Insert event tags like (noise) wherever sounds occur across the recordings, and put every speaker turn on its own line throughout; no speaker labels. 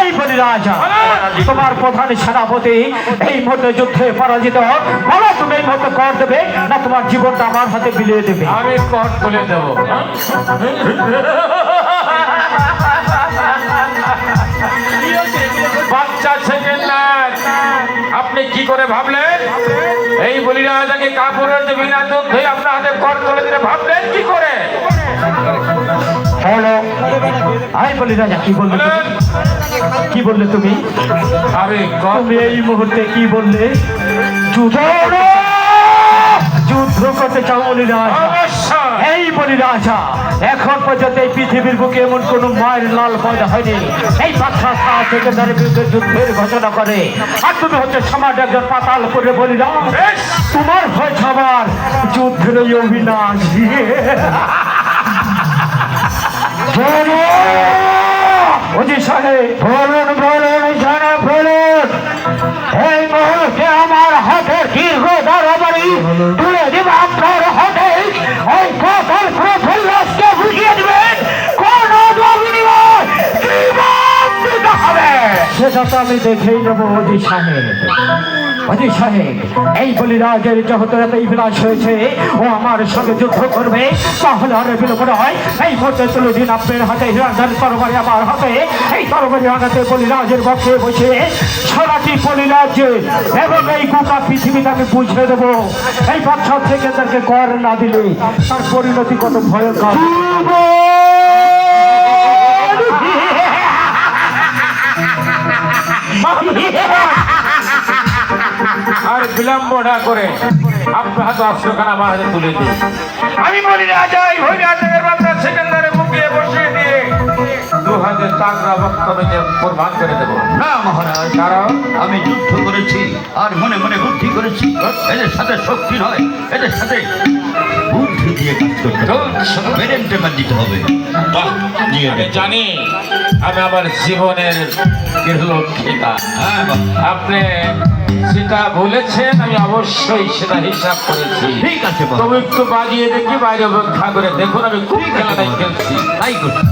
এই রাজা, তোমার প্রধান সেনাপতি এই মুহূর্তে যুদ্ধে পরাজিত বলো তুমি এই মুহূর্তে কর দেবে না তোমার জীবনটা আমার হাতে বিলিয়ে দেবে?
আমি কট তুলে দেবো। বাচ্চা সেকেন্ডার আপনি কি করে ভাবলেন? এই বলিরাজাকে কাপড়ের যে বিনা যুদ্ধে আপনার হাতে কর তুলে দিতে ভাবলেন কি করে?
হলো। আই বলি রাজা কি বললে কি বললে তুমি?
কট
তুমি এই মুহূর্তে কি বললে? যুদ্ধ যুদ্ধ করতে চাও বলি রাজা এই বলি রাজা এখন পর্যন্ত এই পৃথিবীর বুকে এমন কোন মায়ের লাল পয়দা হয়নি। এই বাচ্চা থেকে তার বিরুদ্ধে যুদ্ধের ঘোষণা করে। আর তুমি হচ্ছে সমাজ একজন পাতাল করে বলি না। তোমার হয়েছে আবার যুদ্ধের ওই অবিনাশ। বলো। অজি সাহেব বলুন বলুন সাহেব বলুন। এই মুহূর্তে আমার হাতে দীর্ঘ তুলে দেব আপনার হাতে। এই সকল প্রফুল্লাসকে তো আমি দেখেই নেব অজি সাহেব অজি সাহেব এই বলিরাজের জগতের এতই বিলাস হয়েছে, ও আমার সঙ্গে যুদ্ধ করবে তাহলে আর বিলম্ব নয়। এই মুহূর্তে তুলে দিন আপনার হাতে হিরণধন তরবারি আমার হাতে। এই তরবারি আনাতে বলিরাজের পক্ষে বসে সারাটি বলিরাজ্যে এবং এই গোটা পৃথিবীতে আমি বুঝিয়ে দেবো। এই বাচ্চা থেকে তাকে কর না দিলে তার পরিণতি কত ভয়ঙ্কর।
আর বিলম্ব না করে আপনার হাতে অস্ত্রখানা আমার হাতে তুলে দিন। আমি বলি বাচ্চা সেকেন্ডারে মুখিয়ে বসিয়ে দিয়ে দু হাতে চাকরা বক্তব্যকে প্রমাণ করে দেবো।
না মহারাজ
কারণ
আমি যুদ্ধ করেছি আর মনে মনে বুদ্ধি করেছি। এদের সাথে শক্তি নয় এদের সাথে বুদ্ধি দিয়ে কাজ করতে হবে মেরেন্টে দিতে হবে বাহ নিয়ে
আমি
নে।
জানি আমি আমার জীবনের
হ্যাঁ,
আপনি সেটা বলেছেন আমি অবশ্যই সেটা হিসাব করেছি
ঠিক আছে
তবে একটু বাজিয়ে দেখি বাইরে অপেক্ষা করে দেখুন আমি খুব খেলাটাই খেলছি।
তাই করছি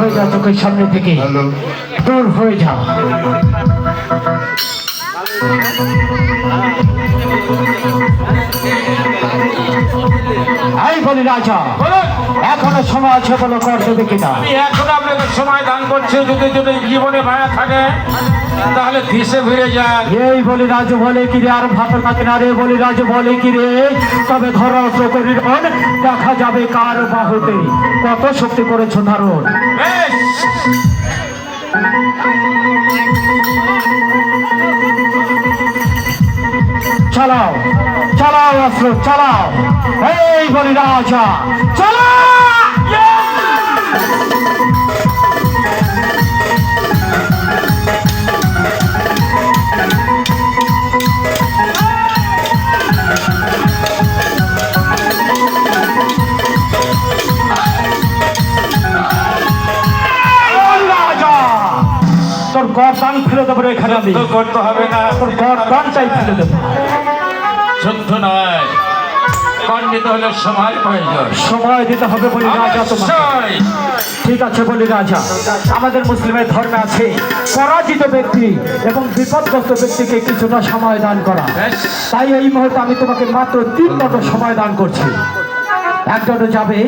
হয়ে যা চোখের সামনে থেকে। দূর হয়ে যাও। এই বলি রাজা এখনও সময় আছে বলো কর দেবে কিনা?
আমি এখন আপনাকে সময় দান করছি যদি যদি জীবনে মায়া থাকে তাহলে ধীসে ফিরে যান।
এই বলি রাজু বলে কি রে আর ভাত থাকে না রে? বলি রাজু বলে কি রে তবে ধরো করি দেখা যাবে কার বাহুতে। কত শক্তি করেছ ধারণ চালাও চালাও অস্ত্র চালাও। এই বলি রাজা চালাও! গরদান ফেলে দেবো এখানে আমি।
করতে হবে না।
তোর গরদানটাই ফেলে দেবো।
যুদ্ধ নয় খণ্ডিত হলে সময় প্রয়োজন।
সময় দিতে হবে বলি রাজা তোমার ঠিক আছে বলি রাজা আমাদের মুসলিমের ধর্মে আছে পরাজিত ব্যক্তি এবং বিপদগ্রস্ত ব্যক্তিকে কিছুটা সময় দান করা। তাই এই মুহূর্তে আমি তোমাকে মাত্র তিন মিনিট সময় দান করছি। এক দণ্ড যাবে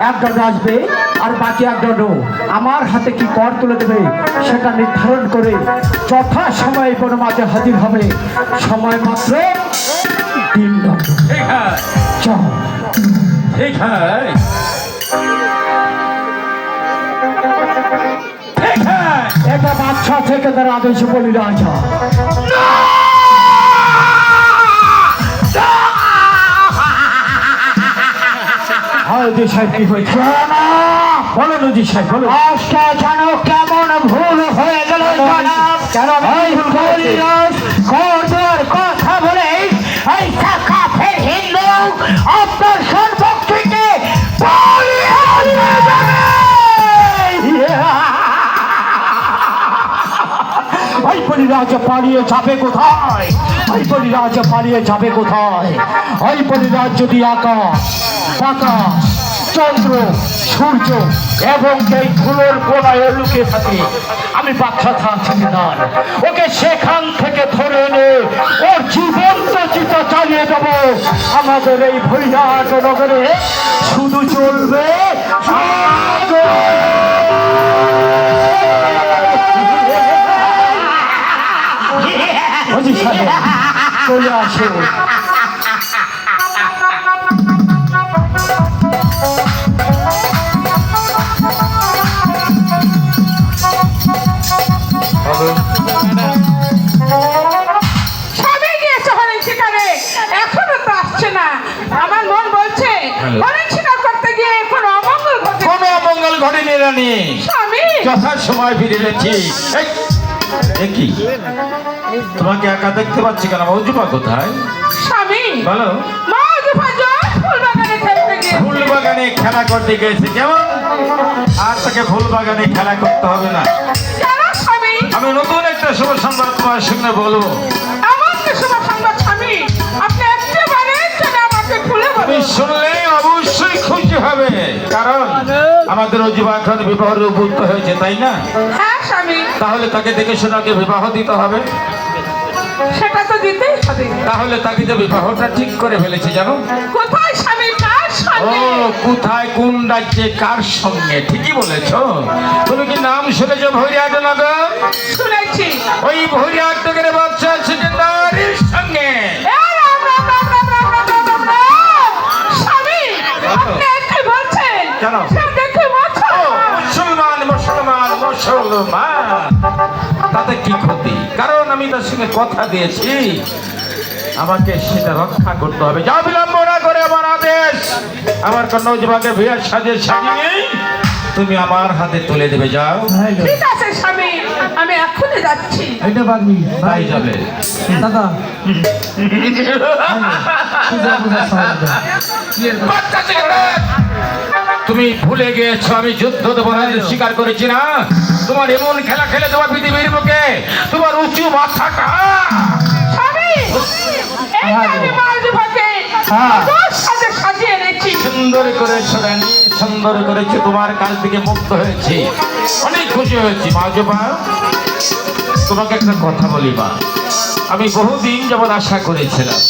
এক দণ্ড আসবে আর বাকি এক দণ্ড আমার হাতে কি কর তুলে দেবে সেটা নির্ধারণ করে যথা সময়ে কোনো মাঝে হাজির হবে। সময় মাত্র তিন দণ্ড
ঠিক হ্যাঁ
এটা বাচ্চা থেকে তার আদেশ বলি রাজা। নদী সাহেব কি হয়েছে? বলো নদী সাহেব বলো। আজকে জানো কেমন ভুল হয়ে গেল জনাব
কেন কথা বলে এই কাফের হিন্দু আপনার সর্বক্ষিকে ভাই
পরিরাজ পালিয়ে যাবে কোথায়? ভাই পরিরাজ পালিয়ে যাবে কোথায়? ভাই পরিরাজ যদি আকাশ আকাশ চন্দ্র সূর্য এবং এই ফুলের গোড়ায় লুকে থাকে আমি বাচ্চা থাকছি না ওকে সেখান থেকে ধরে এনে ওর জীবন্ত চিতা চালিয়ে দেবো। আমাদের এই ভৈরাট নগরে শুধু চলবে (laughs) চলে আসো।
ঘটেনি রানী
স্বামী?
যথা সময় ফিরে এসেছি। দেখি তোমাকে একা দেখতে পাচ্ছি কেন? অজুপা কোথায়?
স্বামী?
বলো।
ফুল বাগানে
খেলা করতে গেছে কেমন? আর তাকে ফুল বাগানে খেলা করতে হবে না। আমি নতুন একটা শুভ সংবাদ তোমার সঙ্গে বলব।
আমাকে খুলে
শুনলে অবশ্যই খুশি হবে। কারণ আমাদের অজুবা বিবাহ উপযুক্ত হয়েছে তাই না?
হ্যাঁ স্বামী।
তাহলে তাকে দেখে শোনাকে বিবাহ দিতে হবে।
সেটা তো দিতেই হবে।
তাহলে তাকে যে বিবাহটা ঠিক করে ফেলেছে জানো?
কোথায় স্বামী? কার
ও কোথায় কোন রাজ্যে কার সঙ্গে? ঠিকই বলেছ। তুমি কি নাম শুনেছো ভৈরিয়াট নগর
শুনেছি।
ওই ভৈরিয়াট নগরের বাচ্চা সেকেন্ডারির সঙ্গে। কেন? মুসলমান মুসলমান মুসলমান। তাতে কি ক্ষতি? কারণ আমি তার সঙ্গে কথা দিয়েছি। আমাকে সেটা রক্ষা করতে হবে। যা বিলম্ব না করে আমার আদেশ। আমার কন্যজবাকে ভিড় সাজে সাজিয়ে তুমি আমার হাতে তুলে দেবে যাও।
ঠিক আছে স্বামী। আমি এখনই যাচ্ছি।
এটা পারবি
তাই যাবে।
দাদা। (laughs)
তুমি ভুলে গিয়েছো আমি যুদ্ধ দেবো না স্বীকার করেছি না। তোমার এমন খেলা খেলে তোমার পৃথিবীর বুকে। তোমার উঁচু মাথাটা।
হ্যাঁ।
তোর সাথে সাজিয়ে এনেছি।
সুন্দর করেছ রানী সুন্দর করেছ তোমার কাছ থেকে মুক্ত হয়েছি। অনেক খুশি হয়েছি মা জোপা তোমাকে একটা কথা বলি মা। আমি বহুদিন যেমন আশা করেছিলাম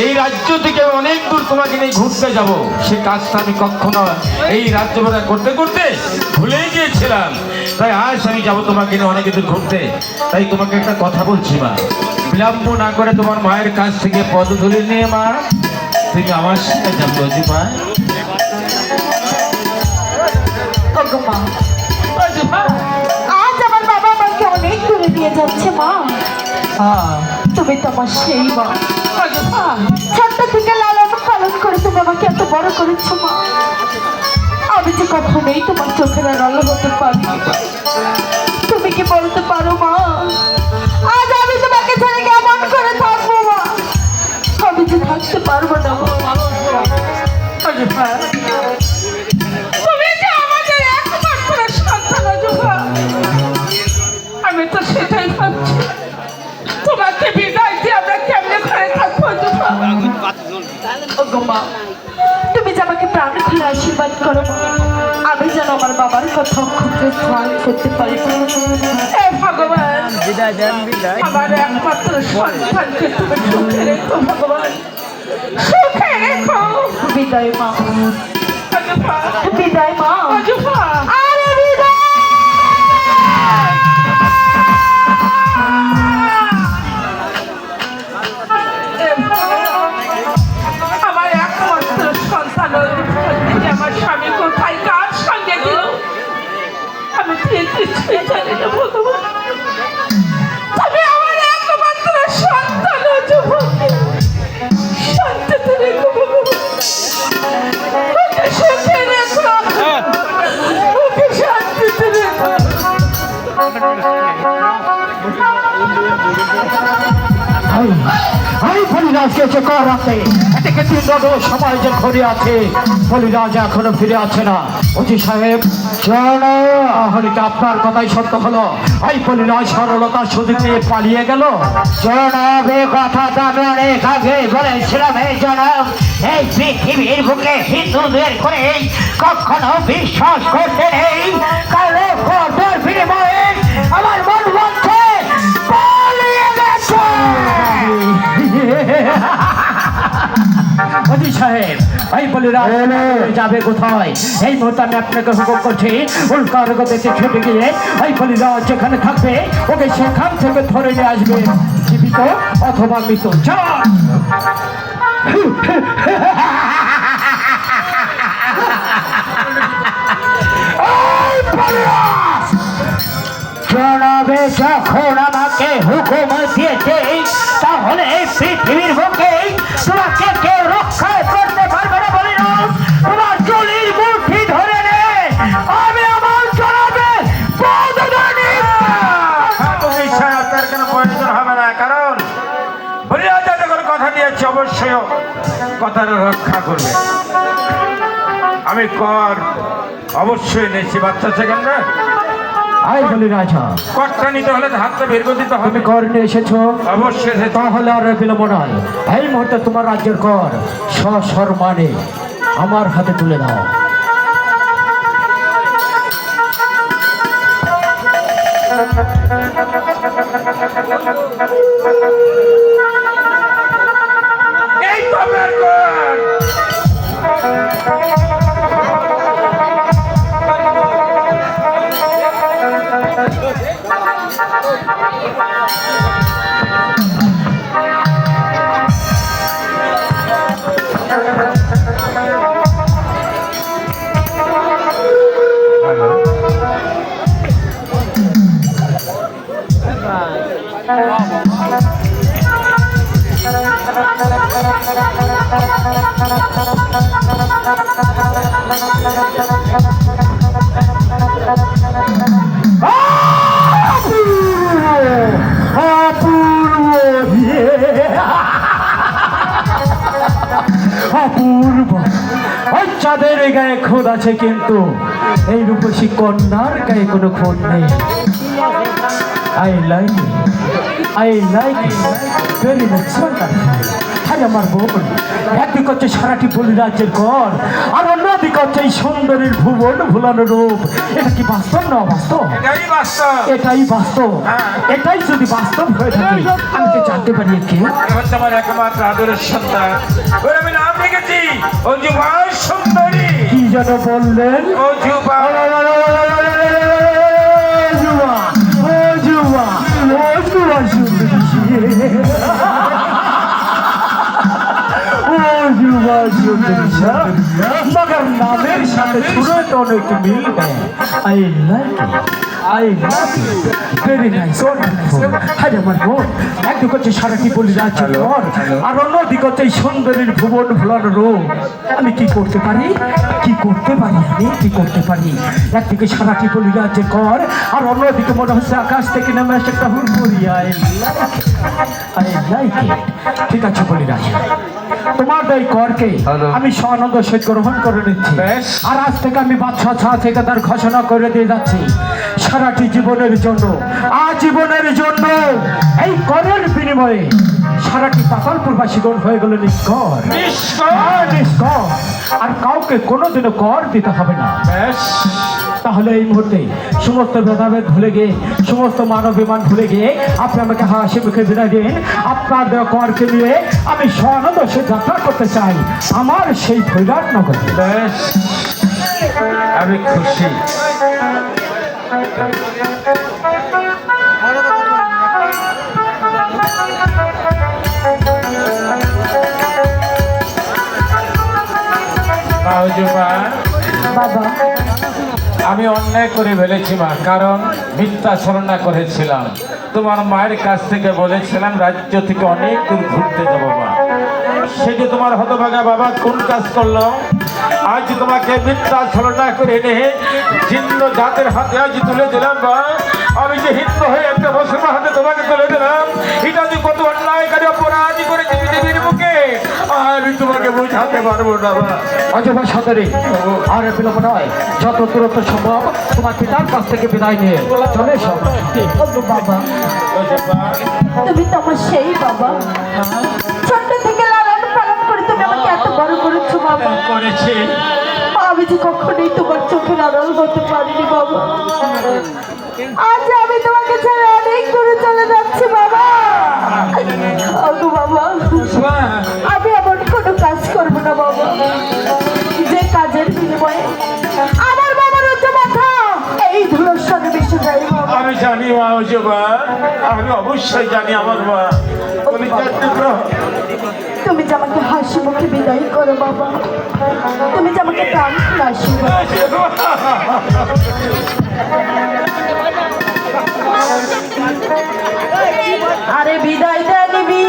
এই রাজ্য থেকে অনেক দূর তোমাকে নিয়ে ঘুরতে যাব। সে কাজটা আমি কখনো এই রাজ্য বেড়া করতে করতে ভুলেই গিয়েছিলাম। তাই আজ আমি যাব তোমাকে নিয়ে অনেক দূর ঘুরতে। তাই তোমাকে একটা কথা বলছি মা। বিলম্ব না করে তোমার মায়ের কাছ থেকে পদ ধরে নিয়ে মা। তুমি আমার সাথে যাব মা।
আজ আমার বাবা আমাকে অনেক দূরে দিয়ে যাচ্ছে মা। তুমি তো আমার সেই মা। ছোট্ট থেকে লালন পালন করে আমাকে এত বড় করেছ, মা। আমি যে কখনোই তোমার চোখের আড়াল হতে পারি তুমি কি বলতে পারো, মা? আজ
ভগবান আমার একমাত্র সন্তানকে তুমি সুখে রেখো ভগবান। সুখে রেখো।
বিদায় মা। বিদায় মা।
এসে কর এদিকে তিন রদ সবাই যে ঘরে আছে। বলিরাজ এখনও ফিরে আছে না। অতি সাহেব তাহলে আপনার কথাই সত্য হলো। আই বলিরাজ সরলতা নিয়ে পালিয়ে গেল।
জনাবে কথা তো আমি বলেছিলাম, এই জনাব এই পৃথিবীর বুকে হিন্দুদের করে কখনো বিশ্বাস করতে নেই। কঠোর বিনিময়ে আমার
অজি সাহেব বলিরাজ যাবে কোথায়? এই মুহূর্তে আমি আপনাকে হুকুম করছি উল্কার গতিতে ছুটে গিয়ে বলিরাজ যেখানে থাকবে ওকে সেখান থেকে ধরে নিয়ে আসবে। জীবিত অথবা মৃত। চল
জনাবে যখন আমাকে হুকুম দিয়েছে তাহলে এই পৃথিবীর বুকে তোমাকে
কথাটা রক্ষা করবে। আমি কর অবশ্যই নেছি বাচ্চা করটা নিতে হলে হাতটা বের করে দিতে হবে।
কর নিয়ে এসেছ।
অবশ্যই।
তাহলে আর বিলম্ব নয়। এই মুহূর্তে তোমার রাজ্যের কর সসম্মানে আমার হাতে তুলে দাও।
এই তো
অপূর্ব অপূর্ব। ওই চাঁদের গায়ে খোদ আছে কিন্তু এই রূপসী কন্যার গায়ে কোনো খোদ নেই। I like I like very much আরে আমার বোন একদিক হচ্ছে সারাটি বলি রাজ্যের কর আর অন্যদিক হচ্ছে এই সুন্দরীর ভুবন ভুলানো রূপ। এটা কি বাস্তব না বাস্তব।
এটাই বাস্তব।
এটাই যদি বাস্তব হয়ে থাকে আমি জানতে পারি কে
আমার একমাত্র আদরের সন্তান। নাম রেখেছি অজুবা সুন্দরী
কি যেন বললেন যুবা ও ও সুন্দরী ও সুন্দরী নামের সাথে তো অনেক মিল है I like I love very nice আরে আমার বোন একদিক হচ্ছে সারাটি বলি যাচ্ছে ঘর আর অন্যদিক হচ্ছে সুন্দরীর ভুবন ভুলানো রূপ আমি কি করতে পারি? কি করতে পারি? আমি কি করতে পারি? একদিকে সারাটি বলি যাচ্ছে কর আর অন্যদিকে মনে হচ্ছে আকাশ থেকে নেমে আসে একটা আই আই লাইক ঠিক আছে বলি রাজা। তোমার এই করকে আমি সনন্দ সহিত গ্রহণ করে নিচ্ছি। আর আজ থেকে আমি বাদশাহ ছা থেকে তার ঘোষণা করে দিয়ে যাচ্ছি। সারাটি জীবনের জন্য আজীবনের জন্য এই করের বিনিময়ে। সারাটি পাতালপুরবাসীগণ হয়ে গেল নিষ্কর। নিষ্কর? আর কাউকে কোনোদিনও কর দিতে হবে না। তাহলে এই মুহূর্তে সমস্ত ভেদাভেদ ভুলে গিয়ে সমস্ত মানব বিমান ভুলে গিয়ে আপনি আমাকে হাসি মুখে বিদায় দিন। আপনার দেওয়া করকে নিয়ে আমি স্বর্ণদশে যাত্রা করতে চাই। আমার সেই ভৈরাট নগরে।
আমি খুশি।
বাবা।
আমি অন্যায় করে ফেলেছি মা কারণ মিথ্যা ছলনা করেছিলাম। তোমার মায়ের কাছ থেকে বলেছিলাম রাজ্য থেকে অনেক দূর ঘুরতে যাব মা। সে যে তোমার হতভাগা বাবা কোন কাজ করল? আজ তোমাকে মিথ্যা ছলনা করে এনে হিন্দু জাতের হাতে আজ তুলে দিলাম বা আমি যে হিন্দু হয়ে একটা মুসলমান হাতে তোমাকে তুলে দিলাম এটা যে কত আমি তোমাকে বোঝাতে পারব না
অজবা সদরে আর বিলম্ব নয়। যত দূরত্ব সম্ভব তোমার পিতার কাছ থেকে বিদায় নিয়ে চলে
বাবা। তুমি তো আমার সেই বাবা। ছোট্ট থেকে লালন পালন করে তুমি আমাকে এত বড় করেছ বাবা।
করেছে।
আমি যে কখনোই তোমার চোখের আড়াল হতে পারিনি বাবা। আজ আমি তোমাকে ছেড়ে অনেক দূরে চলে যাচ্ছি বাবা। বাবা। আমি কাজ করব না বাবা। যে কাজের বিনিময়ে আমার বাবার উচ্চ মাথা এই ধুলোর সঙ্গে মিশে যায় বাবা।
আমি জানি মা অজবা আমি অবশ্যই জানি আমার মা।
তুমি যে আমাকে হাসি মুখে বিদায় করো বাবা। তুমি যে আমাকে প্রাণ হাসি আরে বিদায় দেনবি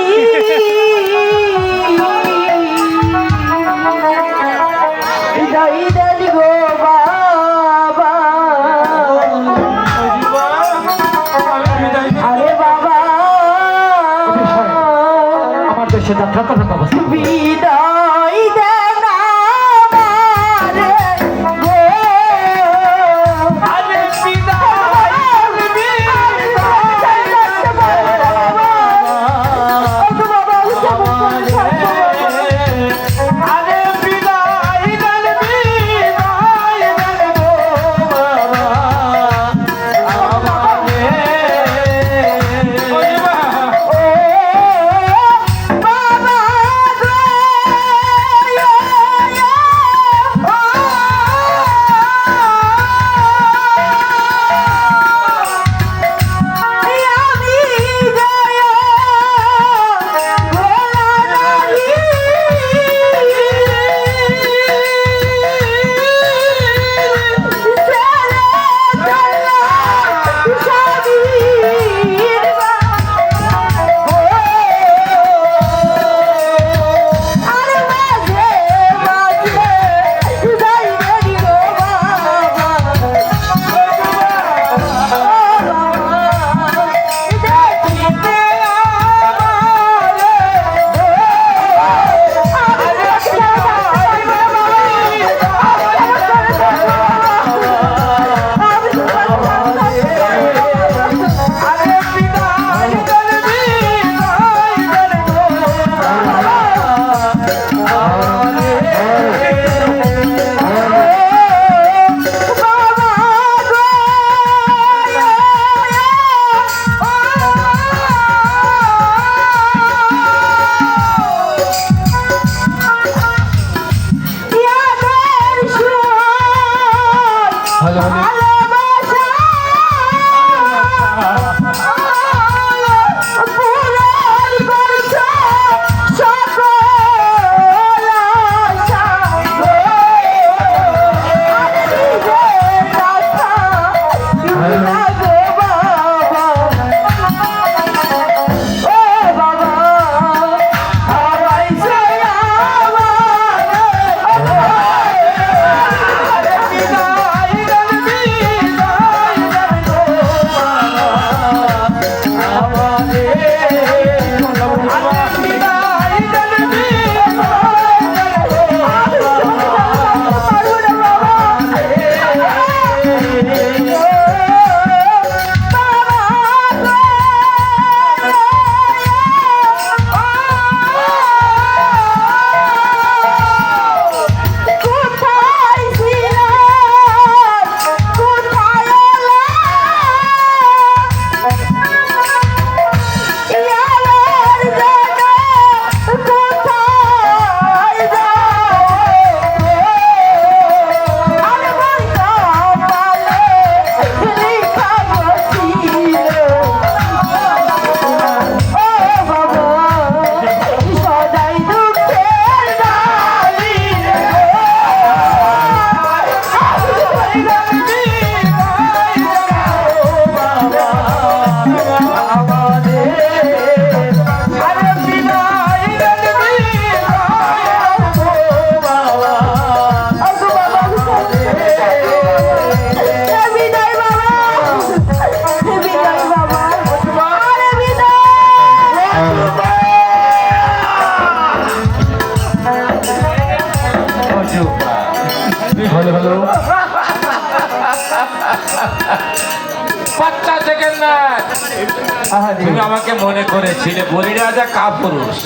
তুমি আমাকে মনে করেছিলে বলি রাজা কাপুরুষ।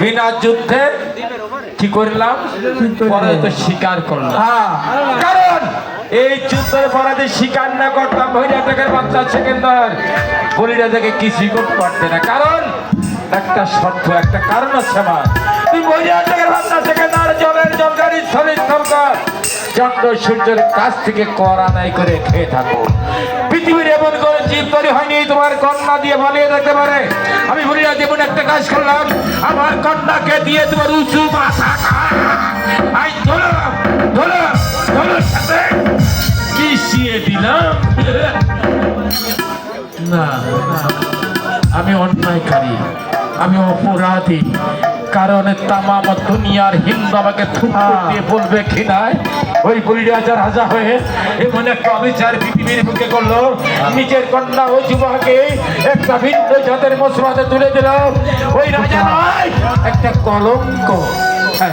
বিনা যুদ্ধে কি করলাম? স্বীকার করলাম। কারণ এই যুদ্ধের স্বীকার না করতাম বাচ্চা সেকেন্দার বলি রাজাকে কিছুই করতে পারতে না। কারণ একটা শর্ত একটা কারণ আছে আমার। তুই বৈরাটাকের বাচ্চা সেকেন্দার জলের জলগাড়ি স্থলের সরকার চন্দ্র সূর্যের কাছ থেকে কর আদায় করে খেয়ে থাকো। পৃথিবীর এমন জীব তৈরি হয়নি তোমার কন্যা দিয়ে বানিয়ে রাখতে পারে। আমি বলি না যেমন একটা কাজ করলাম আমার কন্যাকে দিয়ে তোমার উঁচু না, আমি অন্যায়কারী আমি অপরাধী। কারণ তামাম দুনিয়ার হিন্দু আমাকে থুপড় দিয়ে বলবে খিনায় ওই বুড়িয়া হাজার রাজা হয়ে এমন একটা অবিচার পৃথিবীর বুকে করল। নিজের কন্যা ওই যুবাকে একটা ভিন্ন জাতের মশলাতে তুলে দিল। ওই রাজা নয় একটা কলঙ্ক।